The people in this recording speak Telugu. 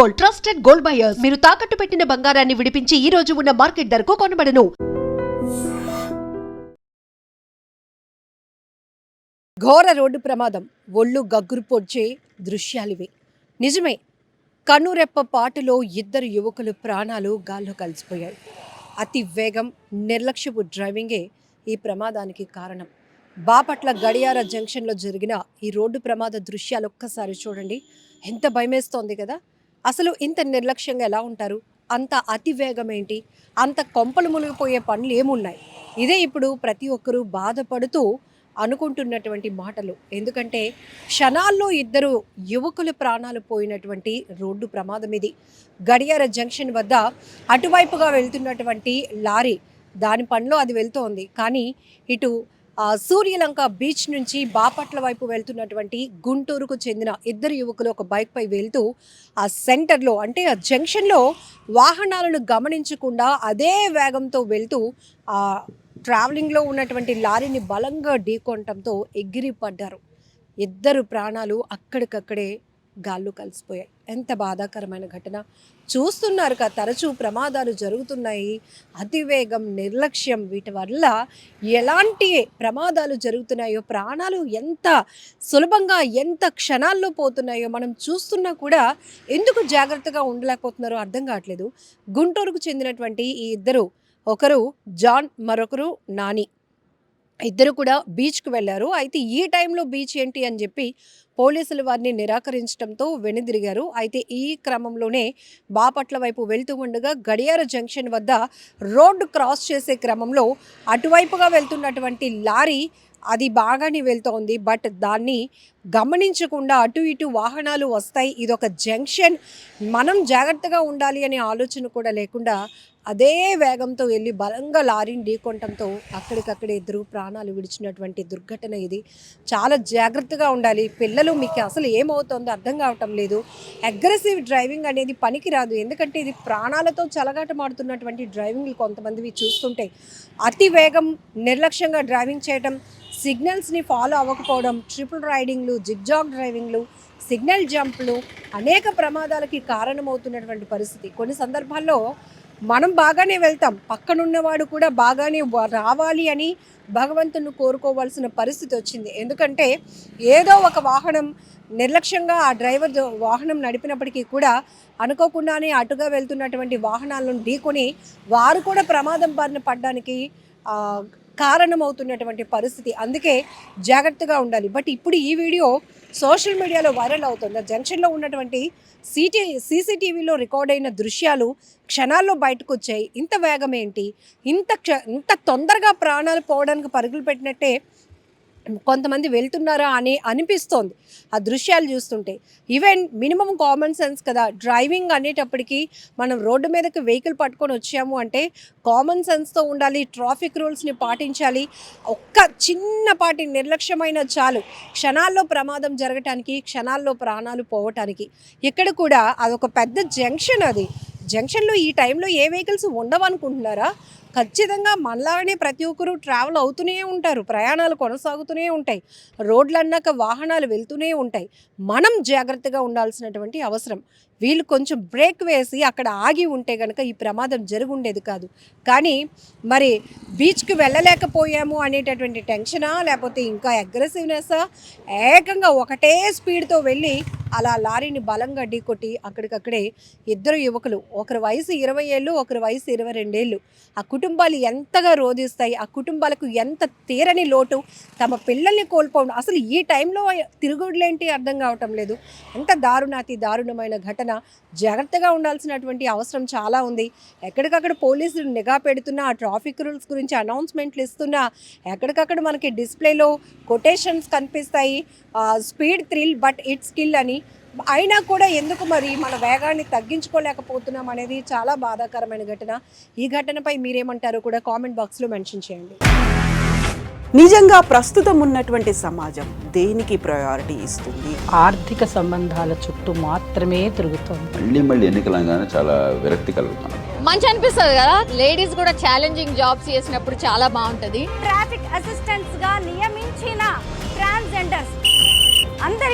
Gold trusted gold buyers. మీరు తాకట్టు పెట్టిన బంగారాన్ని విడిపించి ఈ రోజు ఉన్న మార్కెట్ ధరకు కొనబడను. ఘోర రోడ్డు ప్రమాదం. ఒళ్ళు గగ్గురు పొడిచే దృశ్యాలివి నిజమే కన్నురెప్ప పాటులో ఇద్దరు యువకులు ప్రాణాలు గాల్లో కలిసిపోయాయి. అతి వేగం నిర్లక్ష్యపు డ్రైవింగే ఈ ప్రమాదానికి కారణం. బాపట్ల గడియార జంక్షన్లో జరిగిన ఈ రోడ్డు ప్రమాద దృశ్యాలు ఒక్కసారి చూడండి. ఎంత భయమేస్తోంది కదా? అసలు ఇంత నిర్లక్ష్యంగా ఎలా ఉంటారు? అంత అతి వేగం ఏంటి అంత కొంపలు మునిగిపోయే పనులు ఏమున్నాయి? ఇదే ఇప్పుడు ప్రతి ఒక్కరూ బాధపడుతూ అనుకుంటున్నటువంటి మాటలు. ఎందుకంటే క్షణాల్లో ఇద్దరు యువకుల ప్రాణాలు పోయినటువంటి రోడ్డు ప్రమాదం ఇది. గడియార జంక్షన్ వద్ద అటువైపుగా వెళ్తున్నటువంటి లారీ దాని పనిలో అది వెళ్తోంది. కానీ ఇటు సూర్యలంక బీచ్ నుంచి బాపట్ల వైపు వెళ్తున్నటువంటి గుంటూరుకు చెందిన ఇద్దరు యువకులు ఒక బైక్పై వెళ్తూ ఆ సెంటర్లో అంటే ఆ జంక్షన్లో వాహనాలను గమనించకుండా అదే వేగంతో వెళ్తూ ఆ ట్రావెలింగ్లో ఉన్నటువంటి లారీని బలంగా ఢీకొనటంతో ఎగిరి పడ్డారు ఇద్దరు ప్రాణాలు అక్కడికక్కడే గాల్లో కలిసిపోయాయి. ఎంత బాధాకరమైన ఘటన. చూస్తున్నారు కదా తరచూ ప్రమాదాలు జరుగుతున్నాయి. అతివేగం నిర్లక్ష్యం వీటి వల్ల ఎలాంటి ప్రమాదాలు జరుగుతున్నాయో ప్రాణాలు ఎంత సులభంగా ఎంత క్షణాల్లో పోతున్నాయో మనం చూస్తున్నా కూడా ఎందుకు జాగ్రత్తగా ఉండలేకపోతున్నారో అర్థం కావట్లేదు. గుంటూరుకు చెందినటువంటి ఈ ఇద్దరు ఒకరు జాన్ మరొకరు నాని. ఇద్దరు కూడా బీచ్కి వెళ్ళారు. అయితే ఈ టైంలో బీచ్ ఏంటి అని చెప్పి పోలీసులు వారిని నిరాకరించడంతో వెనుదిరిగారు. అయితే ఈ క్రమంలోనే బాపట్ల వైపు వెళ్తూ ఉండగా గడియార జంక్షన్ వద్ద రోడ్డు క్రాస్ చేసే క్రమంలో అటువైపుగా వెళ్తున్నటువంటి లారీ అది బాగానే వెళ్తోంది. బట్ దాన్ని గమనించకుండా అటు ఇటు వాహనాలు వస్తాయి. ఇదొక జంక్షన్. మనం జాగ్రత్తగా ఉండాలి అనే ఆలోచన కూడా లేకుండా అదే వేగంతో వెళ్ళి బలంగా లారీని ఢీకొనటంతో అక్కడికక్కడే ఇద్దరు ప్రాణాలు విడిచినటువంటి దుర్ఘటన ఇది. చాలా జాగ్రత్తగా ఉండాలి. పిల్లలు మీకు అసలు ఏమవుతుందో అర్థం కావటం లేదు. అగ్రెసివ్ డ్రైవింగ్ అనేది పనికిరాదు. ఎందుకంటే ఇది ప్రాణాలతో చలగాటమాడుతున్నటువంటి డ్రైవింగ్లు కొంతమందివి చూస్తుంటే అతి వేగం నిర్లక్ష్యంగా డ్రైవింగ్ చేయటం సిగ్నల్స్ని ఫాలో అవ్వకపోవడం ట్రిపుల్ రైడింగ్లు జిగ్జాగ్ డ్రైవింగ్లు సిగ్నల్ జంప్లు అనేక ప్రమాదాలకి కారణమవుతున్నటువంటి పరిస్థితి. కొన్ని సందర్భాల్లో మనం బాగానే వెళ్తాం. పక్కనున్నవాడు కూడా బాగానే రావాలి అని భగవంతుని కోరుకోవాల్సిన పరిస్థితి వచ్చింది. ఎందుకంటే ఏదో ఒక వాహనం నిర్లక్ష్యంగా ఆ డ్రైవర్ వాహనం నడిపినప్పటికీ కూడా అనుకోకుండానే అటుగా వెళ్తున్నటువంటి వాహనాలను ఢీకొని వారు కూడా ప్రమాదం బారిన పడడానికి కారణమవుతున్నటువంటి పరిస్థితి. అందుకే జాగ్రత్తగా ఉండాలి. బట్ ఇప్పుడు ఈ వీడియో సోషల్ మీడియాలో వైరల్ అవుతుంది. జంక్షన్లో ఉన్నటువంటి సిటీ సీసీటీవీలో రికార్డ్ అయిన దృశ్యాలు క్షణాల్లో బయటకు వచ్చాయి ఇంత వేగం ఏంటి? ఇంత క్ష ఇంత తొందరగా ప్రాణాలు పోవడానికి పరుగులు పెట్టినట్టే కొంతమంది వెళ్తున్నారా అని అనిపిస్తోంది. ఆ దృశ్యాలు చూస్తుంటే ఈవెన్ మినిమం కామన్ సెన్స్ కదా డ్రైవింగ్ అనేటప్పటికీ మనం రోడ్డు మీదకి వెహికల్ పట్టుకొని వచ్చాము అంటే కామన్ సెన్స్తో ఉండాలి ట్రాఫిక్ రూల్స్ని పాటించాలి. ఒక్క చిన్నపాటి నిర్లక్ష్యమైన చాలు. క్షణాల్లో ప్రమాదం జరగటానికి క్షణాల్లో ప్రాణాలు పోవటానికి. ఇక్కడ కూడా అదొక పెద్ద జంక్షన్ అది. జంక్షన్లో ఈ టైంలో ఏ వెహికల్స్ ఉండవనుకుంటున్నారా? ఖచ్చితంగా మనలాగానే ప్రతి ఒక్కరూ ట్రావెల్ అవుతూనే ఉంటారు. ప్రయాణాలు కొనసాగుతూనే ఉంటాయి. రోడ్లు అన్నాక వాహనాలు వెళ్తూనే ఉంటాయి. మనం జాగ్రత్తగా ఉండాల్సినటువంటి అవసరం. వీళ్ళు కొంచెం బ్రేక్ వేసి అక్కడ ఆగి ఉంటే కనుక ఈ ప్రమాదం జరుగుండేది కాదు. కానీ మరి బీచ్కి వెళ్ళలేకపోయాము అనేటటువంటి టెన్షనా లేకపోతే ఇంకా అగ్రెసివ్నెస్సా ఏకంగా ఒకటే స్పీడ్తో వెళ్ళి అలా లారీని బలంగా ఢీకొట్టి అక్కడికక్కడే ఇద్దరు యువకులు ఒకరి వయసు ఇరవై ఏళ్ళు ఒకరి వయసు ఇరవై రెండేళ్ళు. ఆ కుటుంబాలు ఎంతగా రోధిస్తాయి ఆ కుటుంబాలకు ఎంత తీరని లోటు తమ పిల్లల్ని కోల్పోవడం. అసలు ఈ టైంలో తిరుగుడులేంటి అర్థం కావటం లేదు. ఎంత దారుణాతి దారుణమైన ఘటన. జాగ్రత్తగా ఉండాల్సినటువంటి అవసరం చాలా ఉంది. ఎక్కడికక్కడ పోలీసులు నిఘా పెడుతున్నా ఆ ట్రాఫిక్ రూల్స్ గురించి అనౌన్స్మెంట్లు ఇస్తున్నా ఎక్కడికక్కడ మనకి డిస్ప్లేలో కొటేషన్స్ కనిపిస్తాయి. Speed thrill but it's skill అని అయినా కూడా ఎందుకు మరి మన వేగాన్ని తగ్గించుకోలేకపోతున్నాం అనేది చాలా బాధాకరమైన ఘటన. ఈ ఘటనపై మీరేమంటారో కూడా కామెంట్ బాక్స్లో మెన్షన్ చేయండి. నిజంగా ప్రస్తుతం ఉన్నటువంటి సమాజం దేనికి ప్రయారిటీ ఇస్తుంది? ఆర్థిక సంబంధాల చుట్టూ మాత్రమే తిరుగుతోంది. మళ్ళీ మళ్ళీ ఎన్నికలంగానే చాలా విరక్తి కలుగుతాను మంచి అనిపిస్తుంది కదా? లేడీస్ కూడా ఛాలెంజింగ్ జాబ్స్ చేసినప్పుడు చాలా బాగుంటది. ట్రాఫిక్ అసిస్టెంట్స్గా నియమించిన ట్రాన్స్జెండర్స్